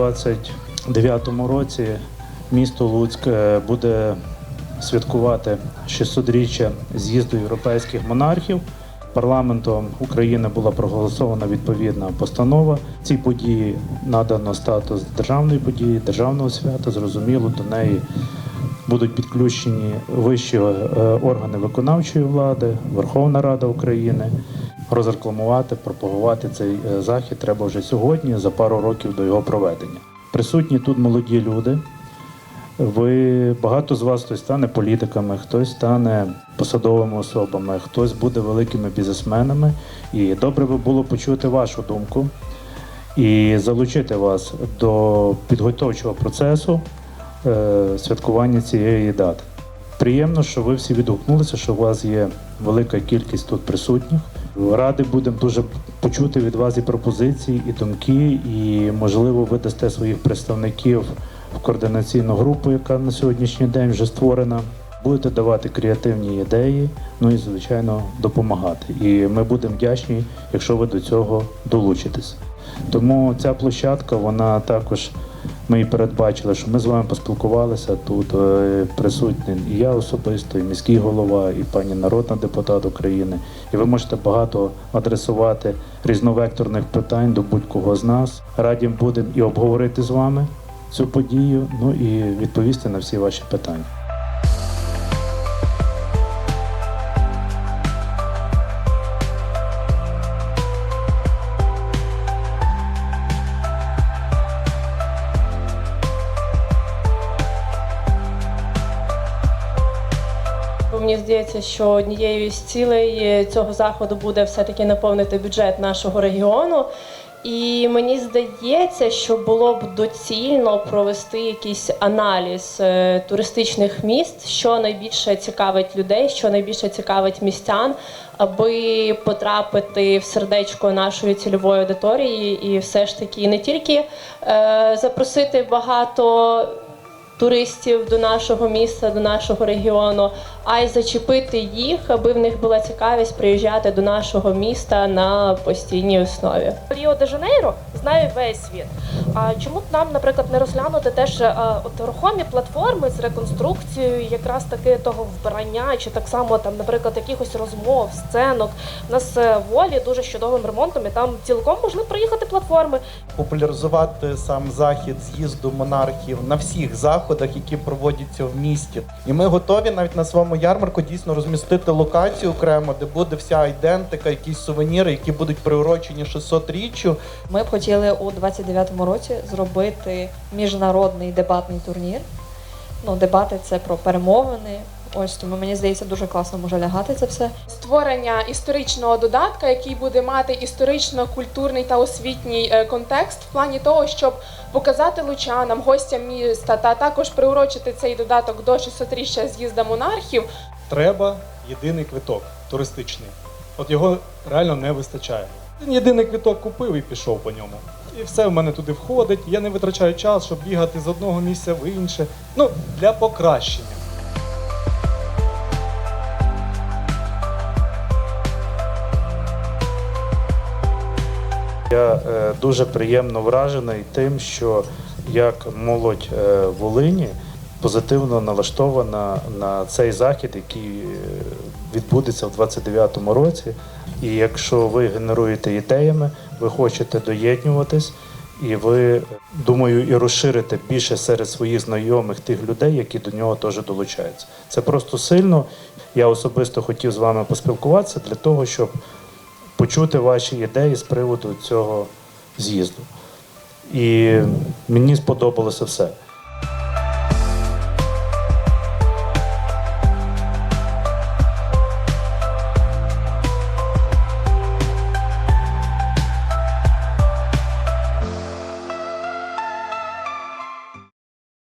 2029 році місто Луцьк е, буде святкувати 600-річчя з'їзду європейських монархів. Парламентом України була проголосована відповідна постанова. Цій події надано статус державної події, державного свята. Зрозуміло, до неї будуть підключені вищі е, органи виконавчої влади, Верховна Рада України. Розрекламувати, пропагувати цей е, захід треба вже сьогодні, за пару років до його проведення. Присутні тут молоді люди. Ви багато з вас хтось стане політиками, хтось стане посадовими особами, хтось буде великими бізнесменами. І добре би було почути вашу думку і залучити вас до підготовчого процесу е, святкування цієї дати. Приємно, що ви всі відгукнулися, що у вас є велика кількість тут присутніх. Ради будемо дуже почути від вас і пропозиції, і думки, і можливо ви дасте своїх представників в координаційну групу, яка на сьогоднішній день вже створена. Будете давати креативні ідеї, ну і звичайно допомагати. І ми будемо вдячні, якщо ви до цього долучитесь. Тому ця площадка, вона також ми і передбачили, що ми з вами поспілкувалися тут е, присутні і я особисто, і міський голова, і пані народна депутат України. І ви можете багато адресувати різновекторних питань до будь-кого з нас. Раді будемо і обговорити з вами цю подію, ну і відповісти на всі ваші питання. Мені здається, що однією з цілей цього заходу буде все-таки наповнити бюджет нашого регіону. І мені здається, що було б доцільно провести якийсь аналіз е, туристичних міст, що найбільше цікавить людей, що найбільше цікавить містян, аби потрапити в сердечко нашої цільової аудиторії, і все ж таки не тільки е, запросити багато туристів до нашого міста, до нашого регіону, а й зачепити їх, аби в них була цікавість приїжджати до нашого міста на постійній основі. Ріо де Жанейро знає весь світ. А чому б нам, наприклад, не розглянути теж е, от рухомі платформи з реконструкцією якраз таки того вбрання, чи так само там, наприклад, якихось розмов, сценок. У нас е, волі дуже з чудовим ремонтом, і там цілком можливо проїхати платформи. популяризувати сам захід з'їзду монархів на всіх заходах, які проводяться в місті. І ми готові навіть на своєму ярмарку дійсно розмістити локацію окремо, де буде вся ідентика, якісь сувеніри, які будуть приурочені 600-річчю. Ми б хотіли у 29-му році зробити міжнародний дебатний турнір. Ну, дебати це про перемовини. Ось тому мені здається, дуже класно може лягати це все. створення історичного додатка, який буде мати історично-культурний та освітній е, контекст, в плані того, щоб показати лучанам, гостям міста та також приурочити цей додаток до 600-річчя з'їзда монархів. треба єдиний квиток туристичний. От його реально не вистачає. Єдиний квиток купив і пішов по ньому. І все в мене туди входить. Я не витрачаю час, щоб бігати з одного місця в інше. Ну, для покращення. Я е, дуже приємно вражений тим, що як молодь е, Волині позитивно налаштована на цей захід, який е, відбудеться в 29-му році. І якщо ви генеруєте ідеями, ви хочете доєднюватись, і ви, думаю, і розширите більше серед своїх знайомих тих людей, які до нього теж долучаються. Це просто сильно. Я особисто хотів з вами поспілкуватися для того, щоб почути ваші ідеї з приводу цього з'їзду. І мені сподобалося все.